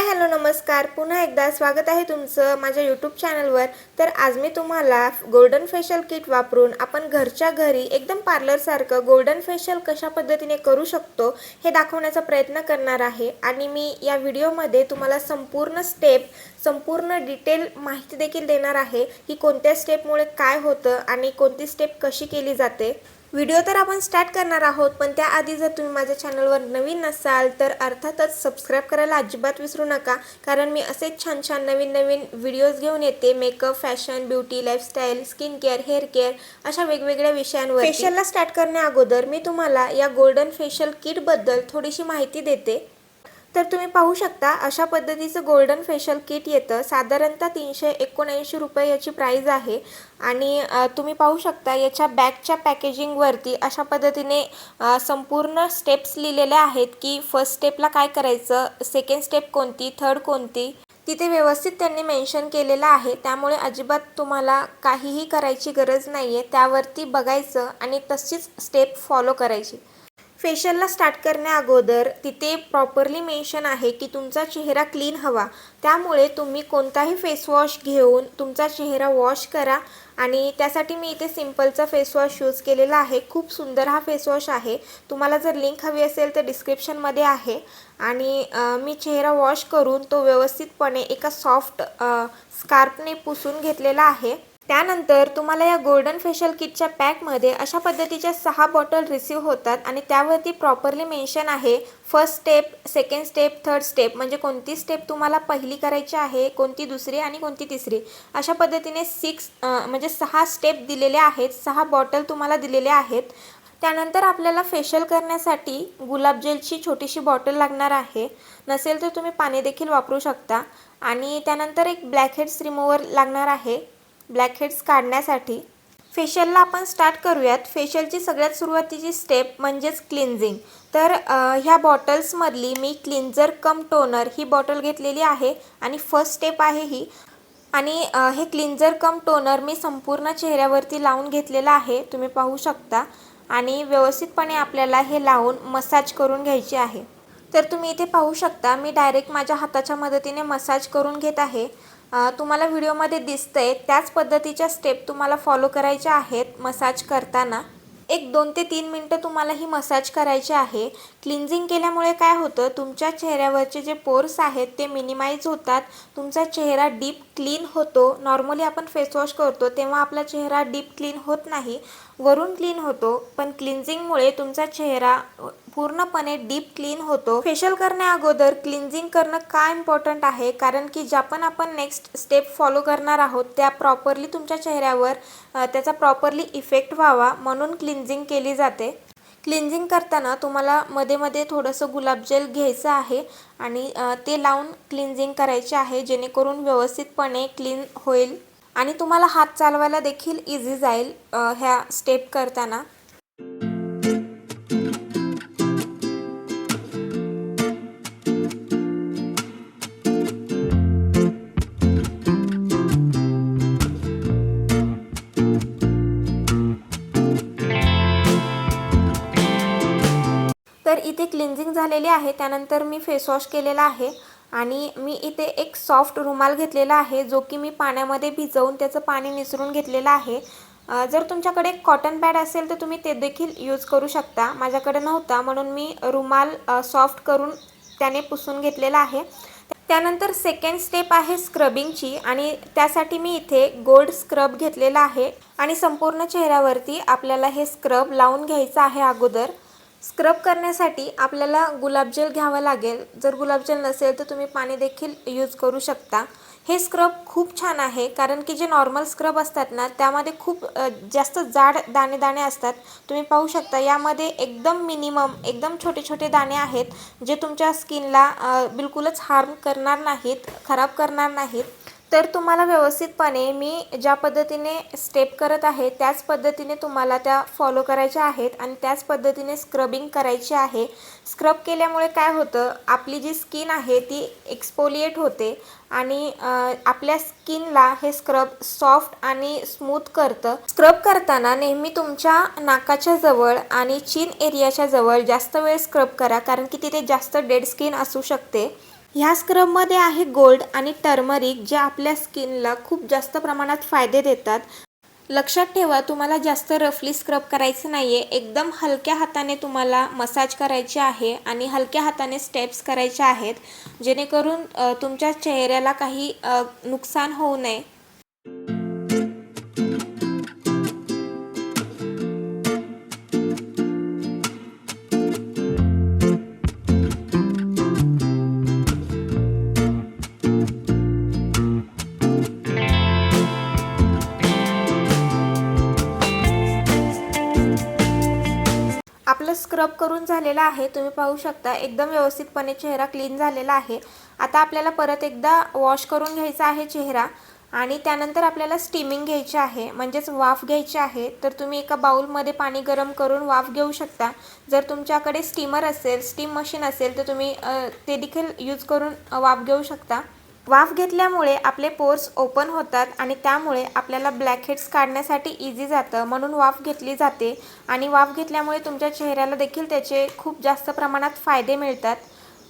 Hi hello नमस्कार. पुन्हा एकदा स्वागत आहे तुमचं माझ्या यूट्यूब चॅनलवर तर आज मी तुम्हाला गोल्डन फेशियल किट वापरून आपण घरच्या घरी एकदम पार्लरसारखं गोल्डन फेशियल कशा पद्धतीने करू शकतो हे दाखवण्याचा प्रयत्न करणार आहे. आणि मी या व्हिडिओमध्ये तुम्हाला संपूर्ण स्टेप संपूर्ण डिटेल माहिती देखील देणार आहे की कोणत्या स्टेपमुळे काय होतं आणि कोणती स्टेप कशी केली जाते. व्हिडिओ तर आपण स्टार्ट करणार आहोत पण त्याआधी जर तुम्ही माझ्या चॅनलवर नवीन नसाल तर अर्थातच सबस्क्राईब करायला अजिबात विसरू नका. कारण मी असेच छान छान नवीन नवीन व्हिडिओज घेऊन येते. Makeup fashion beauty lifestyle skin care hair care अशा वेगवेगळ्या विषयांवर फेशियलला स्टार्ट करण्या अगोदर मी तुम्हाला या गोल्डन फेशियल किटबद्दल थोडीशी माहिती देते. तर तुम्ही पाहू शकता अशा पद्धतीचं गोल्डन फेशियल किट येतं. साधारणतः तीनशे एकोणऐंशी रुपये याची प्राईज आहे. आणि तुम्ही पाहू शकता याच्या बॅगच्या पॅकेजिंगवरती अशा पद्धतीने संपूर्ण स्टेप्स लिहिलेल्या आहेत की फर्स्ट स्टेपला काय करायचं सेकंड स्टेप कोणती थर्ड कोणती? तिथे व्यवस्थित त्यांनी मेन्शन केलेलं आहे. त्यामुळे अजिबात तुम्हाला काहीही करायची गरज नाही आहे त्यावरती बघायचं आणि तशीच स्टेप फॉलो करायची. फेशियलला स्टार्ट करण्या अगोदर तिथे प्रॉपरली मेन्शन आहे की तुमचा चेहरा क्लीन हवा. त्यामुळे तुम्ही कोणताही फेसवॉश घेऊन तुमचा चेहरा वॉश करा. आणि त्यासाठी मी इथे सिम्पलचा फेसवॉश यूज केलेला आहे. खूप सुंदर हा फेसवॉश आहे. तुम्हाला जर लिंक हवी असेल तर डिस्क्रिप्शनमध्ये आहे. आणि मी चेहरा वॉश करून तो व्यवस्थितपणे एका सॉफ्ट स्कार्पने पुसून घेतलेला आहे. त्यानंतर तुम्हाला या गोल्डन फेशियल किटच्या पॅकमध्ये अशा पद्धतीच्या सहा बॉटल रिसीव होतात आणि त्यावरती प्रॉपरली मेन्शन आहे first step second step third step म्हणजे कोणती स्टेप तुम्हाला पहिली करायची आहे कोणती दुसरी आणि कोणती तिसरी. अशा पद्धतीने सिक्स म्हणजे सहा स्टेप दिलेले आहेत सहा बॉटल तुम्हाला दिलेले आहेत. त्यानंतर आपल्याला फेशियल करण्यासाठी गुलाबजेलची छोटीशी बॉटल लागणार आहे. नसेल तर तुम्ही पाणी देखील वापरू शकता. आणि त्यानंतर एक ब्लॅकहेड्स रिमूवर लागणार आहे. ब्लॅकहेड्स काढण्यासाठी फेशियलला आपण स्टार्ट करूयात. फेशियलची सगळ्यात सुरुवातीची स्टेप म्हणजेच क्लिन्झिंग तर ह्या बॉटल्समधली मी क्लिन्झर कम टोनर ही बॉटल घेतलेली आहे आणि फर्स्ट स्टेप आहे ही. आणि हे क्लिन्झर कम टोनर मी संपूर्ण चेहऱ्यावरती लावून घेतलेलं आहे. तुम्ही पाहू शकता. आणि व्यवस्थितपणे आपल्याला हे लावून मसाज करून घ्यायचे आहे. तर तुम्ही इथे पाहू शकता मी डायरेक्ट माझ्या हाताच्या मदतीने मसाज करून घेत आहे. तुम्हाला व्हिडिओमध्ये दिसतंय त्याच पद्धतीच्या स्टेप तुम्हाला फॉलो करायच्या आहेत मसाज करताना. एक दोन ते तीन मिनटं तुम्हाला ही मसाज करायची आहे. क्लिन्झिंग केल्यामुळे काय होतं तुमच्या चेहऱ्यावरचे जे पोर्स आहेत ते मिनिमाइज होतात. तुमचा चेहरा डीप क्लीन होतो. नॉर्मली आपण फेसवॉश करतो तेव्हा आपला चेहरा डीप क्लीन होत नाही. वरून क्लीन होतो पण क्लिन्झिंगमुळे तुमचा चेहरा पूर्णपणे डीप क्लीन होतो. फेशियल करण्या अगोदर क्लिन्झिंग करणं का इम्पॉर्टंट आहे? कारण की ज्या पण आपण नेक्स्ट स्टेप फॉलो करणार आहोत त्या प्रॉपरली तुमच्या चेहऱ्यावर त्याचा प्रॉपरली इफेक्ट व्हावा म्हणून क्लिन्झिंग केली जाते. क्लिन्झिंग करताना तुम्हाला मध्ये मध्ये थोडंसं गुलाबजल घ्यायचं आहे आणि ते लावून क्लिन्झिंग करायचे आहे जेणेकरून व्यवस्थितपणे क्लीन होईल. आणि तुम्हाला हात चालवायला देखील इझी जाईल ह्या स्टेप करताना. तर इथे क्लिन्झिंग झालेली आहे त्यानंतर मी फेसवॉश केलेला आहे. आणि मी इथे एक सॉफ्ट रुमाल घेतलेला आहे जो की मी पाण्यामध्ये भिजवून त्याचं पाणी निसरून घेतलेलं आहे. जर तुमच्याकडे कॉटन पॅड असेल तर तुम्ही ते देखील यूज करू शकता. माझ्याकडे नव्हता म्हणून मी रुमाल सॉफ्ट करून त्याने पुसून घेतलेला आहे. त्यानंतर सेकंड स्टेप आहे स्क्रबिंगची आणि त्यासाठी मी इथे गोल्ड स्क्रब घेतलेला आहे. आणि संपूर्ण चेहऱ्यावरती आपल्याला हे स्क्रब लावून घ्यायचं आहे अगोदर. स्क्रब करण्यासाठी आपल्याला गुलाबजल घ्यावं लागेल. जर गुलाबजल नसेल तर तुम्ही पाणी देखील यूज करू शकता. हे स्क्रब खूप छान आहे कारण की जे नॉर्मल स्क्रब असतात ना त्यामध्ये खूप जास्त जाड दाणे दाणे असतात. तुम्ही पाहू शकता यामध्ये एकदम मिनिमम एकदम छोटे छोटे दाणे आहेत जे तुमच्या स्किनला बिलकुलच हार्म करणार नाहीत खराब करणार नाहीत. तर तुम्हाला व्यवस्थितपणे मी ज्या पद्धतीने स्टेप करत आहे त्याच पद्धतीने तुम्हाला त्या फॉलो करायच्या आहेत आणि त्याच पद्धतीने स्क्रबिंग करायची आहे. स्क्रब केल्यामुळे काय होतं आपली जी स्किन आहे ती एक्सपोलिएट होते आणि आपल्या स्किनला हे स्क्रब सॉफ्ट आणि स्मूथ करतं. स्क्रब करताना नेहमी तुमच्या नाकाच्या जवळ आणि चिन एरियाच्या जवळ जास्त वेळ स्क्रब करा कारण की तिथे जास्त डेड स्किन असू शकते. ह्या स्क्रबमध्ये आहे गोल्ड आणि टर्मरिक जे आपल्या स्किनला खूप जास्त प्रमाणात फायदे देतात. लक्षात ठेवा तुम्हाला जास्त रफली स्क्रब करायचं नाही आहे एकदम हलक्या हाताने तुम्हाला मसाज करायचे आहे आणि हलक्या हाताने स्टेप्स करायचे आहेत. जेणेकरून तुमच्या चेहऱ्याला काही नुकसान होऊ नये. आपलं स्क्रब करून झालेला आहे. तुम्ही पाहू शकता एकदम व्यवस्थितपणे चेहरा क्लीन झालेला आहे. आता आपल्याला परत एकदा वॉश करून घ्यायचा आहे चेहरा आणि त्यानंतर आपल्याला स्टीमिंग घ्यायची आहे. म्हणजेच वाफ घ्यायची आहे. तर तुम्ही एका बाउलमध्ये पाणी गरम करून वाफ घेऊ शकता. जर तुमच्याकडे स्टीमर असेल स्टीम मशीन असेल तर तुम्ही ते देखील यूज करून वाफ घेऊ शकता. वाफ घेतल्यामुळे आपले पोर्स ओपन होतात आणि त्यामुळे आपल्याला ब्लॅकहेड्स काढण्यासाठी इझी जातं. म्हणून वाफ घेतली जाते आणि वाफ घेतल्यामुळे तुमच्या चेहऱ्याला देखील त्याचे खूप जास्त प्रमाणात फायदे मिळतात.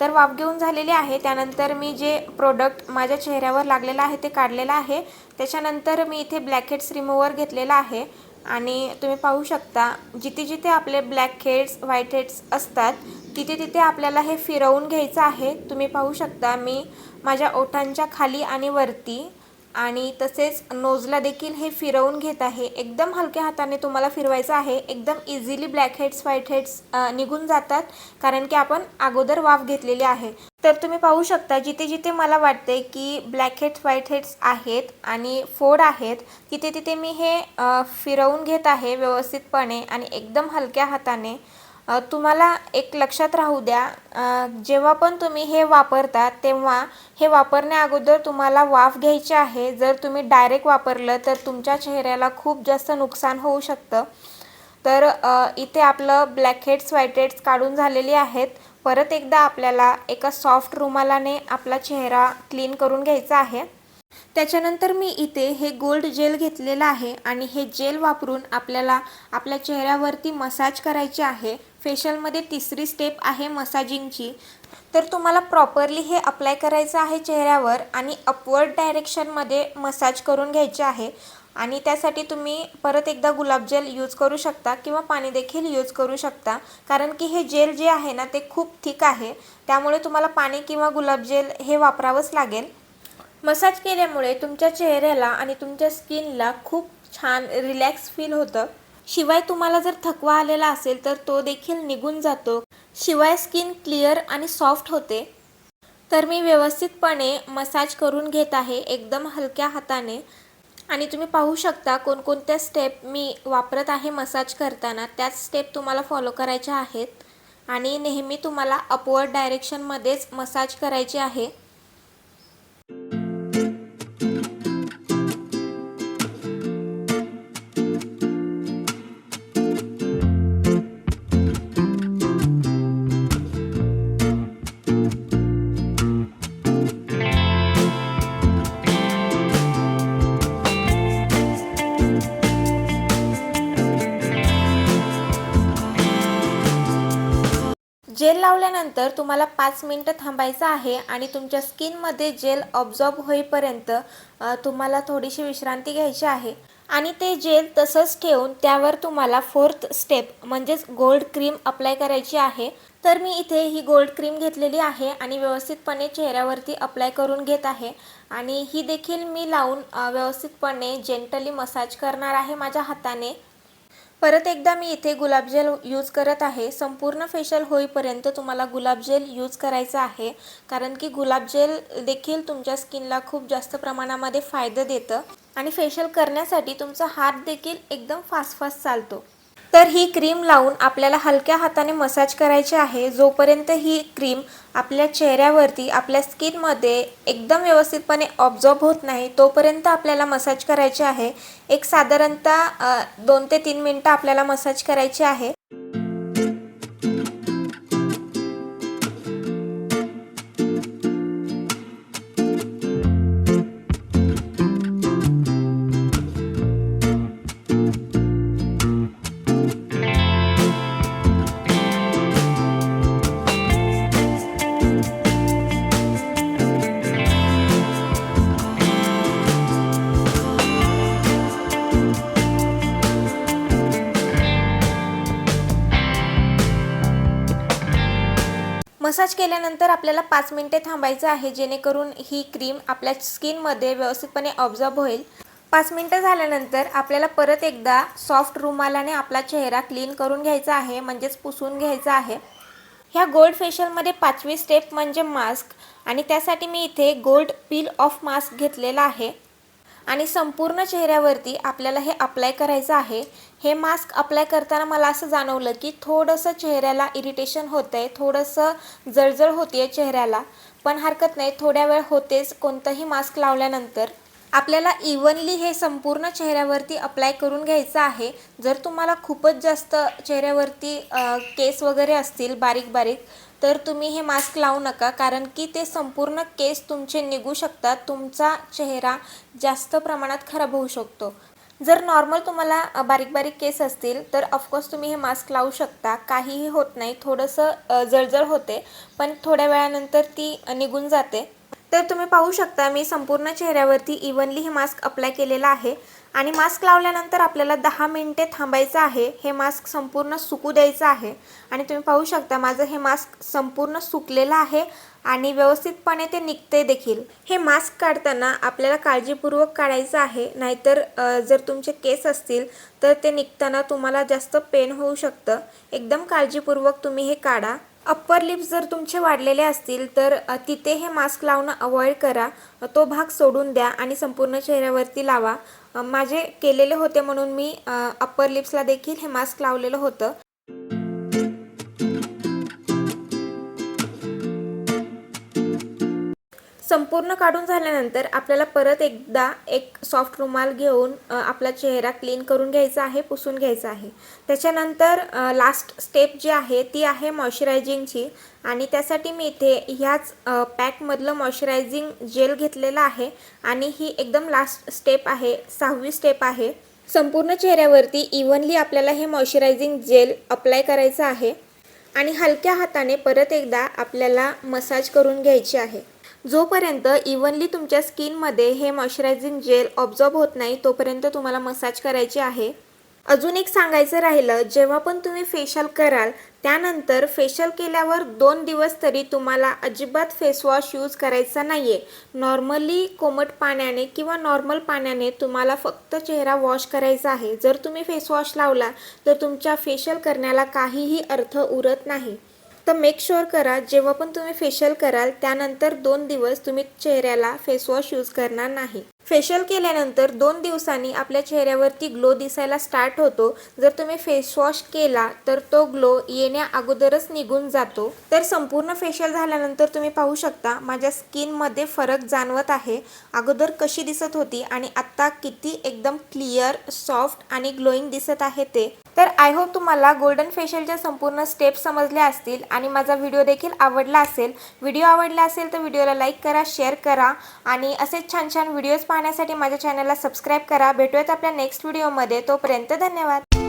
तर वाफ घेऊन झालेली आहे. त्यानंतर मी जे प्रोडक्ट माझ्या चेहऱ्यावर लागलेलं आहे ते काढलेलं आहे. त्याच्यानंतर मी इथे ब्लॅकहेड्स रिमूव्हर घेतलेला आहे. आणि तुम्ही पाहू शकता जिथे जिथे आपले ब्लॅक हेड्स व्हाईट हेड्स असतात तिथे तिथे आपल्याला हे फिरवून घ्यायचं आहे. तुम्ही पाहू शकता मी माझ्या ओठांच्या खाली आणि वरती आणि तसेच नोजला देखील हे फिरवून घेत आहे. एकदम हलक्या हाताने तुम्हाला फिरवायचं आहे. एकदम easily blackheads whiteheads निघून जातात कारण की आपण अगोदर वाफ घेतलेली आहे. तर तुम्ही पाहू शकता जिथे जिथे मला वाटते की ब्लॅक हेड्स व्हाईट हेड्स आहेत आणि फोड आहेत तिथे तिथे मी हे फिरवून घेत आहे व्यवस्थितपणे आणि एकदम हलक्या हाताने. तुम्हाला एक लक्षात राहू द्या. जेव्हा पण तुम्ही हे वापरता तेव्हा हे वापरण्या अगोदर तुम्हाला वाफ घ्यायची आहे. जर तुम्ही डायरेक्ट वापरलं तर तुमच्या चेहऱ्याला खूप जास्त नुकसान होऊ शकतं. तर इथे आपलं ब्लॅक हेड्स व्हाईट हेड्स काढून झालेली आहेत. परत एकदा आपल्याला एका सॉफ्ट रुमालाने आपला चेहरा क्लीन करून घ्यायचा आहे. त्याच्यानंतर मी इथे हे गोल्ड जेल घेतलेलं आहे आणि हे जेल वापरून आपल्याला आपल्या चेहऱ्यावरती मसाज करायची आहे. फेशियलमध्ये तिसरी स्टेप आहे मसाजिंगची. तर तुम्हाला प्रॉपरली हे अप्लाय करायचं आहे चेहऱ्यावर आणि अपवर्ड डायरेक्शनमध्ये मसाज करून घ्यायचे आहे. आणि त्यासाठी तुम्ही परत एकदा गुलाबजेल यूज करू शकता किंवा पाणी देखील यूज करू शकता. कारण की हे जेल जे आहे ना ते खूप थिक आहे. त्यामुळे तुम्हाला पाणी किंवा गुलाबजेल हे वापरावंच लागेल. मसाज केल्यामुळे तुमच्या चेहऱ्याला आणि तुमच्या स्किनला खूप छान रिलॅक्स फील होतं. शिवाय तुम्हाला जर थकवा आलेला असेल तर तो देखील निघून जातो. शिवाय स्किन क्लिअर आणि सॉफ्ट होते. तर मी व्यवस्थितपणे मसाज करून घेत आहे एकदम हलक्या हाताने. आणि तुम्ही पाहू शकता कोणकोणत्या स्टेप मी वापरत आहे मसाज करताना. त्याच स्टेप तुम्हाला फॉलो करायच्या आहेत. आणि नेहमी तुम्हाला अपवर्ड डायरेक्शनमध्येच मसाज करायचे आहे. जेल लावल्यानंतर तुम्हाला पाच मिनटं थांबायचं आहे आणि तुमच्या स्किनमध्ये जेल ऑब्झॉर्ब होईपर्यंत तुम्हाला थोडीशी विश्रांती घ्यायची आहे. आणि ते जेल तसंच ठेवून त्यावर तुम्हाला फोर्थ स्टेप म्हणजेच गोल्ड क्रीम अप्लाय करायची आहे. तर मी इथे ही गोल्ड क्रीम घेतलेली आहे आणि व्यवस्थितपणे चेहऱ्यावरती अप्लाय करून घेत आहे. आणि ही देखील मी लावून व्यवस्थितपणे जेंटली मसाज करणार आहे माझ्या हाताने. परत एकदा मी इथे गुलाबजेल यूज करत आहे. संपूर्ण फेशियल होईपर्यंत तुम्हाला गुलाबजेल यूज करायचं आहे. कारण की गुलाबजेल देखील तुमच्या स्किनला खूप जास्त प्रमाणामध्ये फायदा देतं. आणि फेशियल करण्यासाठी तुमचा हात देखील एकदम फास्ट फास्ट चालतो. तर ही क्रीम लावून आपल्याला हलक्या हाताने मसाज करायची आहे. जोपर्यंत ही क्रीम आपल्या चेहऱ्यावरती आपल्या स्किनमध्ये एकदम व्यवस्थितपणे ऑब्झॉर्ब होत नाही तोपर्यंत आपल्याला मसाज करायचे आहे. एक साधारणतः दोन ते तीन मिनटं आपल्याला मसाज करायची आहे. मसाज केल्यानंतर आपल्याला पाच मिनिटे थांबायचं आहे जेणेकरून ही क्रीम आपल्या स्किनमध्ये व्यवस्थितपणे ऑब्झर्व होईल. पाच मिनटं झाल्यानंतर आपल्याला परत एकदा सॉफ्ट रुमालाने आपला चेहरा क्लीन करून घ्यायचा आहे म्हणजेच पुसून घ्यायचा आहे. ह्या गोल्ड फेशियलमध्ये पाचवी स्टेप म्हणजे मास्क आणि त्यासाठी मी इथे गोल्ड पील ऑफ मास्क घेतलेला आहे. आणि संपूर्ण चेहऱ्यावरती आपल्याला हे अप्लाय करायचं आहे हे मास्क अप्लाय करताना मला असं जाणवलं की थोडंसं चेहऱ्याला इरिटेशन होतं आहे थोडंसं जळजळ होती आहे चेहऱ्याला. पण हरकत नाही थोड्या वेळ होतेच कोणतंही मास्क लावल्यानंतर. आपल्याला इव्हनली हे संपूर्ण चेहऱ्यावरती अप्लाय करून घ्यायचं आहे. जर तुम्हाला खूपच जास्त चेहऱ्यावरती केस वगैरे असतील बारीक बारीक तर तुम्ही हे मास्क लावू नका. कारण की ते संपूर्ण केस तुमचे निघू शकतात. तुमचा चेहरा जास्त प्रमाणात खराब होऊ शकतो. जर नॉर्मल तुम्हाला बारीक बारीक केस असतील तर ऑफकोर्स तुम्ही हे मास्क लावू शकता. काहीही होत नाही. थोडंसं जळजळ होते. पण थोड्या वेळानंतर ती निघून जाते. तर तुम्ही पाहू शकता मी संपूर्ण चेहऱ्यावरती इव्हनली हे मास्क अप्लाय केलेलं आहे. आणि मास्क लावल्यानंतर आपल्याला दहा मिनटे थांबायचं आहे. हे मास्क संपूर्ण सुकू द्यायचं आहे. आणि तुम्ही पाहू शकता माझं हे मास्क संपूर्ण सुकलेलं आहे आणि व्यवस्थितपणे ते निघते देखील. हे मास्क काढताना आपल्याला काळजीपूर्वक काढायचं आहे. नाहीतर जर तुमचे केस असतील तर ते निघताना तुम्हाला जास्त पेन होऊ शकतं. एकदम काळजीपूर्वक तुम्ही हे काढा. अप्पर लिप्स जर तुमचे वाढलेले असतील तर तिथे हे मास्क लावणं अवॉइड करा. तो भाग सोडून द्या आणि संपूर्ण चेहऱ्यावरती लावा. माझे केलेले होते म्हणून मी अप्पर लिप्सला देखील हे मास्क लावलेलं होतं. संपूर्ण काढून झाल्यानंतर आपल्याला परत एकदा एक सॉफ्ट रुमाल घेऊन आपला चेहरा क्लीन करून घ्यायचा आहे पुसून घ्यायचा आहे. त्याच्यानंतर लास्ट स्टेप जी आहे ती आहे मॉइश्चरायझिंगची आणि त्यासाठी मी इथे ह्याच पॅकमधलं मॉइश्चरायझिंग जेल घेतलेलं आहे. आणि ही एकदम लास्ट स्टेप आहे सहावी स्टेप आहे. संपूर्ण चेहऱ्यावरती इव्हनली आपल्याला हे मॉइश्चरायझिंग जेल अप्लाय करायचं आहे. आणि हलक्या हाताने परत एकदा आपल्याला मसाज करून घ्यायची आहे. जोपर्यंत इव्हनली तुमच्या स्किनमध्ये हे मॉइश्चरायझिंग जेल ऑब्झॉर्ब होत नाही तोपर्यंत तुम्हाला मसाज करायची आहे. अजून एक सांगायचं राहिलं जेव्हा पण तुम्ही फेशियल कराल त्यानंतर फेशियल केल्यावर दोन दिवस तरी तुम्हाला अजिबात फेसवॉश यूज करायचा नाही आहे नॉर्मली कोमट पाण्याने किंवा नॉर्मल पाण्याने तुम्हाला फक्त चेहरा वॉश करायचा आहे. जर तुम्ही फेसवॉश लावला तर तुमच्या फेशियल करण्याला काहीही अर्थ उरत नाही. तर मेक शुअर करा जेव्हा पण तुम्ही फेशियल कराल त्यानंतर दोन दिवस तुम्ही चेहऱ्याला फेसवॉश यूज करणार नाही. फेशियल केल्यानंतर दोन दिवसांनी आपल्या चेहऱ्यावरती ग्लो दिसायला स्टार्ट होतो. जर तुम्ही फेसवॉश केला तर तो ग्लो येण्या अगोदरच निघून जातो. तर संपूर्ण फेशियल झाल्यानंतर तुम्ही पाहू शकता माझ्या स्किनमध्ये फरक जाणवत आहे. अगोदर कशी दिसत होती आणि आत्ता किती एकदम क्लिअर सॉफ्ट आणि ग्लोईंग दिसत आहे ते. तर आय होप तुम्हाला गोल्डन फेशियलच्या संपूर्ण स्टेप्स समजल्या असतील आणि माझा व्हिडिओ देखील आवडला असेल. व्हिडिओ आवडला असेल तर व्हिडिओला लाईक करा शेअर करा आणि असेच छान छान व्हिडिओज पाहण्यासाठी माझ्या चॅनलला सबस्क्राईब करा. भेटूयात आपल्या नेक्स्ट व्हिडिओमध्ये तोपर्यंत धन्यवाद.